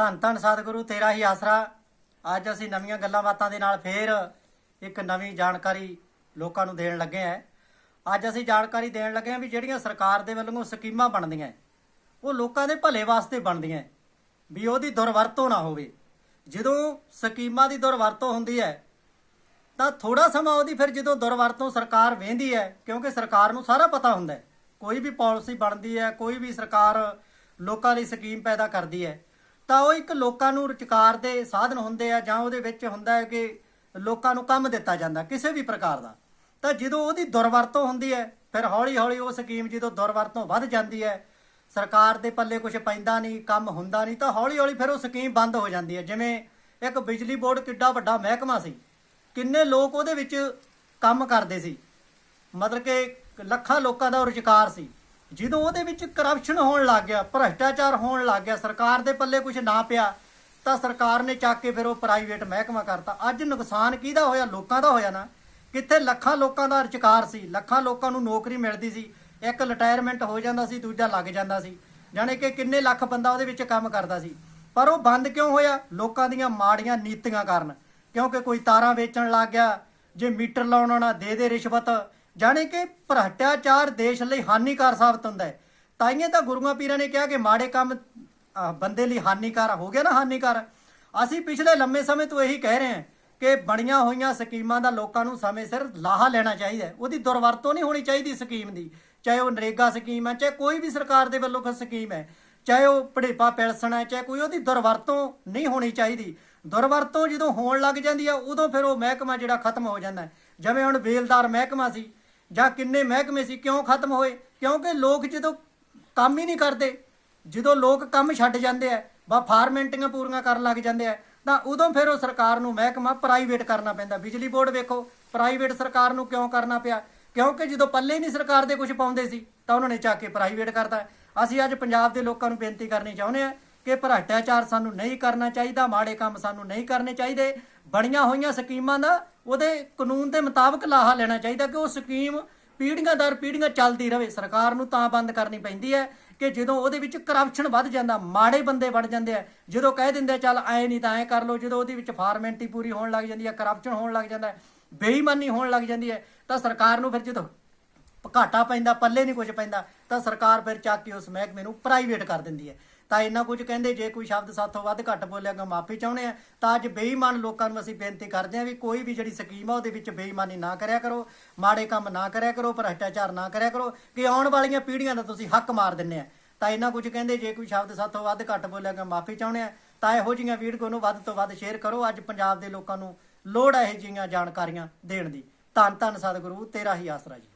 ਧੰਨ ਧੰਨ ਸਤਿਗੁਰੂ, ਤੇਰਾ ਹੀ ਆਸਰਾ। ਅੱਜ ਅਸੀਂ ਨਵੀਆਂ ਗੱਲਾਂ ਬਾਤਾਂ ਦੇ ਨਾਲ ਫੇਰ ਇੱਕ ਨਵੀਂ ਜਾਣਕਾਰੀ ਲੋਕਾਂ ਨੂੰ ਦੇਣ ਲੱਗੇ ਹਾਂ। ਅੱਜ ਅਸੀਂ ਜਾਣਕਾਰੀ ਦੇਣ ਲੱਗੇ ਹਾਂ ਵੀ ਜਿਹੜੀਆਂ ਸਰਕਾਰ ਦੇ ਵੱਲੋਂ ਸਕੀਮਾਂ ਬਣਦੀਆਂ ਉਹ ਲੋਕਾਂ ਦੇ ਭਲੇ ਵਾਸਤੇ ਬਣਦੀਆਂ ਵੀ ਉਹਦੀ ਦੁਰਵਰਤੋਂ ਨਾ ਹੋਵੇ। ਜਦੋਂ ਸਕੀਮਾਂ ਦੀ ਦੁਰਵਰਤੋਂ ਹੁੰਦੀ ਹੈ, ਤਾਂ ਥੋੜਾ ਸਮਾਂ ਉਹਦੀ ਫਿਰ ਜਦੋਂ ਦੁਰਵਰਤੋਂ ਸਰਕਾਰ ਵੇਂਦੀ ਹੈ, ਕਿਉਂਕਿ ਸਰਕਾਰ ਨੂੰ ਸਾਰਾ ਪਤਾ ਹੁੰਦਾ ਹੈ, ਕੋਈ ਵੀ ਪਾਲਿਸੀ ਬਣਦੀ ਹੈ, ਕੋਈ ਵੀ ਸਰਕਾਰ ਲੋਕਾਂ ਲਈ ਸਕੀਮ ਪੈਦਾ ਕਰਦੀ ਹੈ ਤਾਂ ਉਹ ਇੱਕ ਲੋਕਾਂ ਨੂੰ ਰੁਜ਼ਗਾਰ ਦੇ ਸਾਧਨ ਹੁੰਦੇ ਆ ਜਾਂ ਉਹਦੇ ਵਿੱਚ ਹੁੰਦਾ ਹੈ ਕਿ ਲੋਕਾਂ ਨੂੰ ਕੰਮ ਦਿੱਤਾ ਜਾਂਦਾ ਕਿਸੇ ਵੀ ਪ੍ਰਕਾਰ ਦਾ। ਤਾਂ ਜਦੋਂ ਉਹਦੀ ਦੁਰਵਰਤੋਂ ਹੁੰਦੀ ਹੈ, ਫਿਰ ਹੌਲੀ ਹੌਲੀ ਉਹ ਸਕੀਮ ਜਦੋਂ ਦੁਰਵਰਤੋਂ ਵੱਧ ਜਾਂਦੀ ਹੈ, ਸਰਕਾਰ ਦੇ ਪੱਲੇ ਕੁਝ ਪੈਂਦਾ ਨਹੀਂ, ਕੰਮ ਹੁੰਦਾ ਨਹੀਂ, ਤਾਂ ਹੌਲੀ ਹੌਲੀ ਫਿਰ ਉਹ ਸਕੀਮ ਬੰਦ ਹੋ ਜਾਂਦੀ ਹੈ। ਜਿਵੇਂ ਇੱਕ ਬਿਜਲੀ ਬੋਰਡ ਕਿੱਡਾ ਵੱਡਾ ਮਹਿਕਮਾ ਸੀ, ਕਿੰਨੇ ਲੋਕ ਉਹਦੇ ਵਿੱਚ ਕੰਮ ਕਰਦੇ ਸੀ। ਮਤਲਬ ਕਿ ਲੱਖਾਂ ਲੋਕਾਂ ਦਾ ਰੁਜ਼ਗਾਰ ਸੀ। ਜਦੋਂ ਉਹਦੇ ਵਿੱਚ ਕਰਪਸ਼ਨ ਹੋਣ ਲੱਗ ਗਿਆ, ਭ੍ਰਸ਼ਟਾਚਾਰ ਹੋਣ ਲੱਗ ਗਿਆ, ਸਰਕਾਰ ਦੇ ਪੱਲੇ ਕੁਝ ਨਾ ਪਿਆ, ਤਾਂ ਸਰਕਾਰ ਨੇ ਚੱਕ ਕੇ ਫਿਰ ਉਹ ਪ੍ਰਾਈਵੇਟ ਮਹਿਕਮਾ ਕਰਤਾ। ਅੱਜ ਨੁਕਸਾਨ ਕਿਹਦਾ ਹੋਇਆ? ਲੋਕਾਂ ਦਾ ਹੋਇਆ ਨਾ। ਕਿੱਥੇ ਲੱਖਾਂ ਲੋਕਾਂ ਦਾ ਰੁਜ਼ਗਾਰ ਸੀ, ਲੱਖਾਂ ਲੋਕਾਂ ਨੂੰ ਨੌਕਰੀ ਮਿਲਦੀ ਸੀ, ਇੱਕ ਰਿਟਾਇਰਮੈਂਟ ਹੋ ਜਾਂਦਾ ਸੀ, ਦੂਜਾ ਲੱਗ ਜਾਂਦਾ ਸੀ, ਜਾਣੀ ਕਿ ਕਿੰਨੇ ਲੱਖ ਬੰਦਾ ਉਹਦੇ ਵਿੱਚ ਕੰਮ ਕਰਦਾ ਸੀ। ਪਰ ਉਹ ਬੰਦ ਕਿਉਂ ਹੋਇਆ? ਲੋਕਾਂ ਦੀਆਂ ਮਾੜੀਆਂ ਨੀਤੀਆਂ ਕਾਰਨ। ਕਿਉਂਕਿ ਕੋਈ ਤਾਰਾਂ ਵੇਚਣ ਲੱਗ ਗਿਆ, ਜੇ ਮੀਟਰ ਲਾਉਣ ਵਾਲਾ ਦੇ ਦੇ ਰਿਸ਼ਵਤ ਜਾਣੀ ਕਿ ਭ੍ਰਸ਼ਟਾਚਾਰ ਦੇਸ਼ ਲਈ ਹਾਨੀਕਾਰ ਸਾਬਤ ਹੁੰਦਾ ਹੈ। ਤਾਈਏ ਤਾਂ ਗੁਰੂਆਂ ਪੀਰਾਂ ਨੇ ਕਿਹਾ ਕਿ ਮਾੜੇ ਕੰਮ ਬੰਦੇ ਲਈ ਹਾਨੀਕਾਰ ਹੋ ਗਿਆ ਨਾ ਹਾਨੀਕਾਰ। ਅਸੀਂ ਪਿਛਲੇ ਲੰਮੇ ਸਮੇਂ ਤੋਂ ਇਹੀ ਕਹਿ ਰਹੇ ਹਾਂ ਕਿ ਬਣੀਆਂ ਹੋਈਆਂ ਸਕੀਮਾਂ ਦਾ ਲੋਕਾਂ ਨੂੰ ਸਮੇਂ ਸਿਰ ਲਾਹਾ ਲੈਣਾ ਚਾਹੀਦਾ ਹੈ। ਉਹਦੀ ਦੁਰਵਰਤੋਂ ਨਹੀਂ ਹੋਣੀ ਚਾਹੀਦੀ ਸਕੀਮ ਦੀ। ਚਾਹੇ ਉਹ ਨਰੇਗਾ ਸਕੀਮ ਹੈ, ਚਾਹੇ ਕੋਈ ਵੀ ਸਰਕਾਰ ਦੇ ਵੱਲੋਂ ਕੋਈ ਸਕੀਮ ਹੈ, ਚਾਹੇ ਉਹ ਪੜੇਪਾ ਪੈਲਸਣ ਹੈ, ਚਾਹੇ ਕੋਈ, ਉਹਦੀ ਦੁਰਵਰਤੋਂ ਨਹੀਂ ਹੋਣੀ ਚਾਹੀਦੀ। ਦੁਰਵਰਤੋਂ ਜਦੋਂ ਹੋਣ ਲੱਗ ਜਾਂਦੀ ਆ ਉਦੋਂ ਫਿਰ ਉਹ ਮਹਿਕਮਾ ਜਿਹੜਾ ਖਤਮ ਹੋ ਜਾਂਦਾ ਜਿਵੇਂ ਹੁਣ ਵੇਲਦਾਰ ਮਹਿਕਮਾ ਸੀ ਜਾਂ ਕਿੰਨੇ ਮਹਿਕਮੇ ਸੀ, ਕਿਉਂ ਖਤਮ ਹੋਏ? ਕਿਉਂਕਿ ਲੋਕ ਜਦੋਂ ਕੰਮ ਹੀ ਨਹੀਂ ਕਰਦੇ, ਜਦੋਂ ਲੋਕ ਕੰਮ ਛੱਡ ਜਾਂਦੇ ਆ, ਬਾ ਫਾਰਮੈਂਟੀਆਂ ਪੂਰੀਆਂ ਕਰਨ ਲੱਗ ਜਾਂਦੇ ਆ, ਤਾਂ ਉਦੋਂ ਫਿਰ ਉਹ ਸਰਕਾਰ ਨੂੰ ਮਹਿਕਮਾ ਪ੍ਰਾਈਵੇਟ ਕਰਨਾ ਪੈਂਦਾ। ਬਿਜਲੀ ਬੋਰਡ ਵੇਖੋ ਪ੍ਰਾਈਵੇਟ ਸਰਕਾਰ ਨੂੰ ਕਿਉਂ ਕਰਨਾ ਪਿਆ? ਕਿਉਂਕਿ ਜਦੋਂ ਪੱਲੇ ਹੀ ਨਹੀਂ ਸਰਕਾਰ ਦੇ ਕੁਝ ਪਾਉਂਦੇ ਸੀ, ਤਾਂ ਉਹਨਾਂ ਨੇ ਚੱਕ ਕੇ ਪ੍ਰਾਈਵੇਟ ਕਰਤਾ। ਅਸੀਂ ਅੱਜ ਪੰਜਾਬ ਦੇ ਲੋਕਾਂ ਨੂੰ ਬੇਨਤੀ ਕਰਨੀ ਚਾਹੁੰਦੇ ਆ ਕਿ ਭ੍ਰਸ਼ਟਾਚਾਰ ਸਾਨੂੰ ਨਹੀਂ ਕਰਨਾ ਚਾਹੀਦਾ, ਮਾੜੇ ਕੰਮ ਸਾਨੂੰ ਨਹੀਂ ਕਰਨੇ ਚਾਹੀਦੇ। ਬਣੀਆਂ ਹੋਈਆਂ ਸਕੀਮਾਂ ਦਾ ਉਹਦੇ ਕਾਨੂੰਨ ਦੇ ਮੁਤਾਬਕ ਲਾਹਾ ਲੈਣਾ ਚਾਹੀਦਾ ਕਿ ਉਹ ਸਕੀਮ ਪੀੜ੍ਹੀਆਂ ਦਰ ਪੀੜ੍ਹੀਆਂ ਚੱਲਦੀ ਰਹੇ ਸਰਕਾਰ ਨੂੰ ਤਾਂ ਬੰਦ ਕਰਨੀ ਪੈਂਦੀ ਹੈ ਕਿ ਜਦੋਂ ਉਹਦੇ ਵਿੱਚ ਕਰਪਸ਼ਨ ਵੱਧ ਜਾਂਦਾ, ਮਾੜੇ ਬੰਦੇ ਵੜ ਜਾਂਦੇ ਆ, ਜਦੋਂ ਕਹਿ ਦਿੰਦੇ ਚੱਲ ਐ ਨਹੀਂ ਤਾਂ ਐ ਕਰ ਲਓ, ਜਦੋਂ ਉਹਦੇ ਵਿੱਚ ਫਾਰਮੈਂਟੀ ਪੂਰੀ ਹੋਣ ਲੱਗ ਜਾਂਦੀ ਹੈ ਕਰਪਸ਼ਨ ਹੋਣ ਲੱਗ ਜਾਂਦਾ ਬੇਈਮਾਨੀ ਹੋਣ ਲੱਗ ਜਾਂਦੀ ਹੈ, ਤਾਂ ਸਰਕਾਰ ਨੂੰ ਫਿਰ ਜਦੋਂ ਘਾਟਾ ਪੈਂਦਾ, ਪੱਲੇ ਨਹੀਂ ਕੁਝ ਪੈਂਦਾ, ਤਾਂ ਸਰਕਾਰ ਫਿਰ ਚੱਕ ਕੇ ਉਸ ਮਹਿਕਮੇ ਨੂੰ ਪ੍ਰਾਈਵੇਟ ਕਰ ਦਿੰਦੀ ਹੈ। ਤਾਂ ਇੰਨਾ ਕੁਝ ਕਹਿੰਦੇ, ਜੇ ਕੋਈ ਸ਼ਬਦ ਸਾਥੋਂ ਵੱਧ ਘੱਟ ਬੋਲਿਆ ਗਾ ਮਾਫੀ ਚਾਹੁੰਦੇ ਆ। ਤਾਂ ਅੱਜ ਬੇਈਮਾਨ ਲੋਕਾਂ ਨੂੰ ਅਸੀਂ ਬੇਨਤੀ ਕਰਦੇ ਆ ਵੀ ਕੋਈ ਵੀ ਜਿਹੜੀ ਸਕੀਮ ਆ, ਉਹਦੇ ਵਿੱਚ ਬੇਈਮਾਨੀ ਨਾ ਕਰਿਆ ਕਰੋ, ਮਾੜੇ ਕੰਮ ਨਾ ਕਰਿਆ ਕਰੋ ਭ੍ਰਸ਼ਟਾਚਾਰ ਨਾ ਕਰਿਆ ਕਰੋ, ਕਿ ਆਉਣ ਵਾਲੀਆਂ ਪੀੜ੍ਹੀਆਂ ਦਾ ਤੁਸੀਂ ਹੱਕ ਮਾਰ ਦਿੰਨੇ ਆ। ਤਾਂ ਇਹਨਾਂ ਕੁਝ ਕਹਿੰਦੇ, ਜੇ ਕੋਈ ਸ਼ਬਦ ਸਾਥੋਂ ਵੱਧ ਘੱਟ ਬੋਲਿਆ ਗਾ ਮਾਫੀ ਚਾਹੁੰਦੇ ਆ, ਤਾਂ ਇਹੋ ਜਿਹੀਆਂ ਵੀਡੀਓ ਨੂੰ ਵੱਧ ਤੋਂ ਵੱਧ ਸ਼ੇਅਰ ਕਰੋ। ਅੱਜ ਪੰਜਾਬ ਦੇ ਲੋਕਾਂ ਨੂੰ ਲੋੜ ਹੈ ਇਹ ਜਿਹੀਆਂ ਜਾਣਕਾਰੀਆਂ ਦੇਣ ਦੀ। ਧੰਨ ਧੰਨ ਸਤਿਗੁਰੂ, ਤੇਰਾ ਹੀ ਆਸਰਾ ਜੀ।